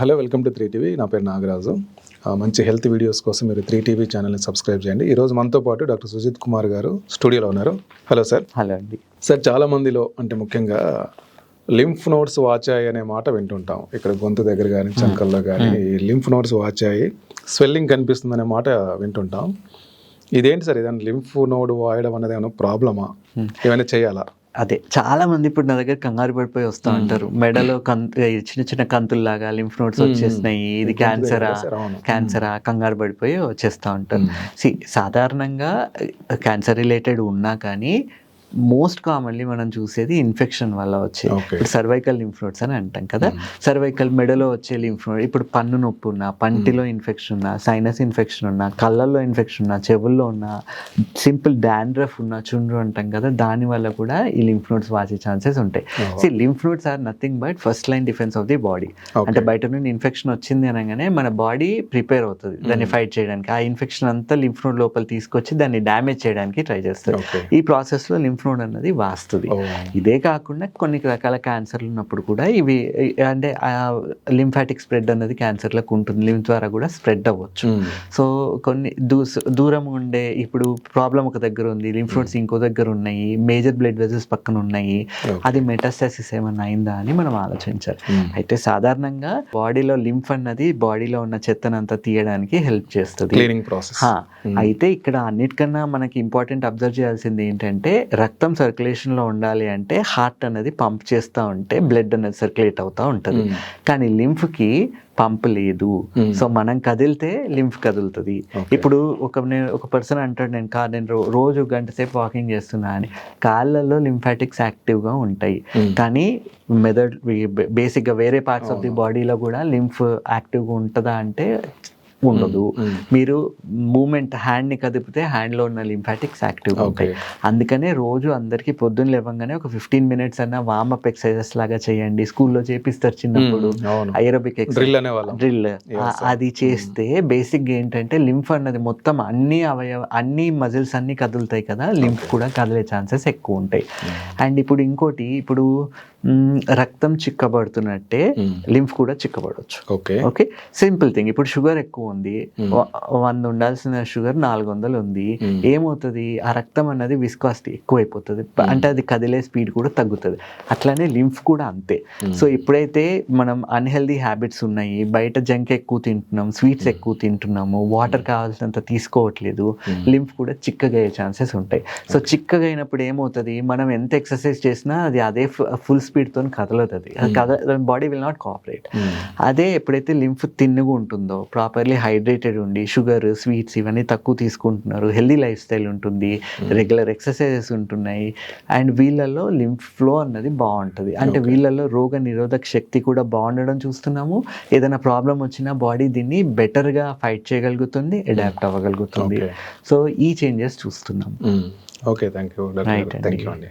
Hello welcome to three TV. నా పేరు నాగరాజు. మంచి హెల్త్ వీడియోస్ కోసం మీరు త్రీ టీవీ ఛానల్ని సబ్స్క్రైబ్ చేయండి. ఈరోజు మనతో పాటు డాక్టర్ సుజిత్ కుమార్ గారు స్టూడియోలో ఉన్నారు. Hello sir. హలో అండి. సార్ చాలా మందిలో అంటే ముఖ్యంగా లింఫ్ నోట్స్ వాచాయి అనే మాట వింటుంటాం. ఇక్కడ గొంతు దగ్గర కానీ చంకల్లో కానీ లింఫ్ నోట్స్ వాచాయి స్వెల్లింగ్ కనిపిస్తుంది అనే మాట వింటుంటాం. ఇదేంటి సార్? ఇదాన్ని లింఫ్ నోడ్ వాయడం అనేది ఏమైనా ప్రాబ్లమా? ఏమైనా చేయాలా? అదే చాలా మంది ఇప్పుడు నా దగ్గర కంగారు పడిపోయి వస్తూ ఉంటారు. మెడలో కంతు చిన్న చిన్న కంతుల్లాగా లింఫ్ నోట్స్ వచ్చేసినాయి ఇది క్యాన్సరా క్యాన్సరా కంగారు పడిపోయి వచ్చేస్తూ ఉంటారు. సి సాధారణంగా క్యాన్సర్ రిలేటెడ్ ఉన్నా కానీ మోస్ట్ కామన్లీ మనం చూసేది ఇన్ఫెక్షన్ వల్ల వచ్చే. ఇప్పుడు సర్వైకల్ లింఫ్ నోట్స్ అని అంటాం కదా. సర్వైకల్ మెడలో వచ్చే లింఫ్ నోడ్ ఇప్పుడు పన్ను నొప్పి ఉన్నా పంటిలో ఇన్ఫెక్షన్ ఉన్నా సైనస్ ఇన్ఫెక్షన్ ఉన్నా కళ్ళల్లో ఇన్ఫెక్షన్ ఉన్నా చెవుల్లో ఉన్నా సింపుల్ డాండ్రఫ్ ఉన్నా చుండ్రు అంటాం కదా దాని వల్ల కూడా ఈ లింఫ్ నోట్స్ వాచే ఛాన్సెస్ ఉంటాయి. See lymph nodes are nothing but first line defence of the body. అంటే బయట నుండి ఇన్ఫెక్షన్ వచ్చింది అనగానే మన బాడీ ప్రిపేర్ అవుతుంది. దాన్ని ఫైట్ చేయడానికి ఆ ఇన్ఫెక్షన్ అంతా లింఫ్ నోడ్ లోపల తీసుకొచ్చి దాన్ని డ్యామేజ్ చేయడానికి ట్రై చేస్తుంది. ఓకే. ఈ ప్రాసెస్లో లింఫ్ నోడ్ అన్నది వాస్తుంది ఇదే కాకుండా కొన్ని రకాల క్యాన్సర్లు ఉన్నప్పుడు కూడా ఇవి అంటే లింఫాటిక్ స్ప్రెడ్ అన్నది క్యాన్సర్లకు ఉంటుంది. లింఫ్ ద్వారా కూడా స్ప్రెడ్ అవ్వచ్చు. సో కొన్ని దూ దూరం ఉండే ఇప్పుడు ప్రాబ్లం ఒక దగ్గర ఉంది. లింఫ్ నోడ్స్ ఇంకో దగ్గర ఉన్నాయి. మేజర్ బ్లడ్ వెజల్స్ పక్కన ఉన్నాయి. అది మెటాస్టాసిస్ ఏమన్నా అయిందా అని మనం ఆలోచించాలి. అయితే సాధారణంగా బాడీలో లింఫ్ అన్నది బాడీలో ఉన్న చెత్తనంతా తీయడానికి హెల్ప్ చేస్తుంది. అయితే ఇక్కడ అన్నిటికన్నా మనకి ఇంపార్టెంట్ అబ్జర్వ్ చేయాల్సింది ఏంటంటే రక్తం సర్క్యులేషన్లో ఉండాలి అంటే హార్ట్ అనేది పంప్ చేస్తూ ఉంటే బ్లడ్ అనేది సర్క్యులేట్ అవుతూ ఉంటుంది. కానీ లింఫ్కి పంప్ లేదు. సో మనం కదిలితే లింఫ్ కదులుతుంది. ఇప్పుడు ఒక నే- ఒక పర్సన్ అంటాడు నేను కా నేను రోజు గంట సేపు వాకింగ్ చేస్తున్నా అని. కాళ్ళల్లో లింఫాటిక్స్ యాక్టివ్గా ఉంటాయి. కానీ మెదడ్ బేసిక్గా వేరే పార్ట్స్ ఆఫ్ ది బాడీలో కూడా లింఫ్ యాక్టివ్గా ఉంటుందా అంటే ఉండదు. మీరు మూమెంట్ హ్యాండ్ని కదిపితే హ్యాండ్లో ఉన్న లింఫాటిక్స్ యాక్టివ్గా ఉంటాయి. అందుకనే రోజు అందరికీ పొద్దున్న లేవగానే ఒక ఫిఫ్టీన్ మినిట్స్ అన్న వార్మప్ ఎక్సర్సైజెస్ లాగా చేయండి. స్కూల్లో చేపిస్తారు చిన్నప్పుడు. Aerobic drill drill. అది చేస్తే బేసిక్ ఏంటంటే లింఫ్ అన్నది మొత్తం అన్ని అవయవ అన్ని మజిల్స్ అన్ని కదులుతాయి కదా. లింఫ్ కూడా కదిలే ఛాన్సెస్ ఎక్కువ ఉంటాయి అండ్ ఇప్పుడు ఇంకోటి ఇప్పుడు రక్తం చిక్కబడుతున్నట్టే. లింఫ్ కూడా చిక్కబడవచ్చు ఓకే. ఓకే? Simple thing. ఇప్పుడు షుగర్ ఎక్కువ ఉంది. వంద ఉండాల్సిన షుగర్ నాలుగు వందలు ఉంది. ఏమవుతుంది? ఆ రక్తం అన్నది విస్కాసిటీ ఎక్కువైపోతుంది. అంటే అది కదిలే స్పీడ్ కూడా తగ్గుతుంది. అట్లానే లింఫ్ కూడా అంతే. సో ఎప్పుడైతే మనం అన్హెల్దీ హ్యాబిట్స్ ఉన్నాయి బయట జంక్ ఎక్కువ తింటున్నాం స్వీట్స్ ఎక్కువ తింటున్నాము వాటర్ కావాల్సినంత తీసుకోవట్లేదు లింఫ్ కూడా చిక్కగా అయ్యే ఛాన్సెస్ ఉంటాయి. సో చిక్కగా అయినప్పుడు ఏమవుతుంది? మనం ఎంత ఎక్సర్సైజ్ చేసినా అది అదే ఫుల్ స్పీడ్తో కదలతుంది అది కద బాడీ విల్ నాట్ కోఆపరేట్ అదే ఎప్పుడైతే లింఫ్ తిన్నుగా ఉంటుందో ప్రాపర్లీ హైడ్రేటెడ్ ఉండి షుగర్ స్వీట్స్ ఇవన్నీ తక్కువ తీసుకుంటున్నారు హెల్దీ లైఫ్ స్టైల్ ఉంటుంది రెగ్యులర్ ఎక్సర్సైజెస్ ఉంటున్నాయి అండ్ వీళ్ళల్లో లింఫ్ ఫ్లో అన్నది బాగుంటుంది. అంటే వీళ్ళల్లో రోగ నిరోధక శక్తి కూడా బాగుండడం చూస్తున్నాము. ఏదైనా ప్రాబ్లం వచ్చినా బాడీ దీన్ని బెటర్గా ఫైట్ చేయగలుగుతుంది అడాప్ట్ అవ్వగలుగుతుంది. Okay. సో ఈ చేంజెస్ చూస్తున్నాం. Okay thank you thank you. అండి.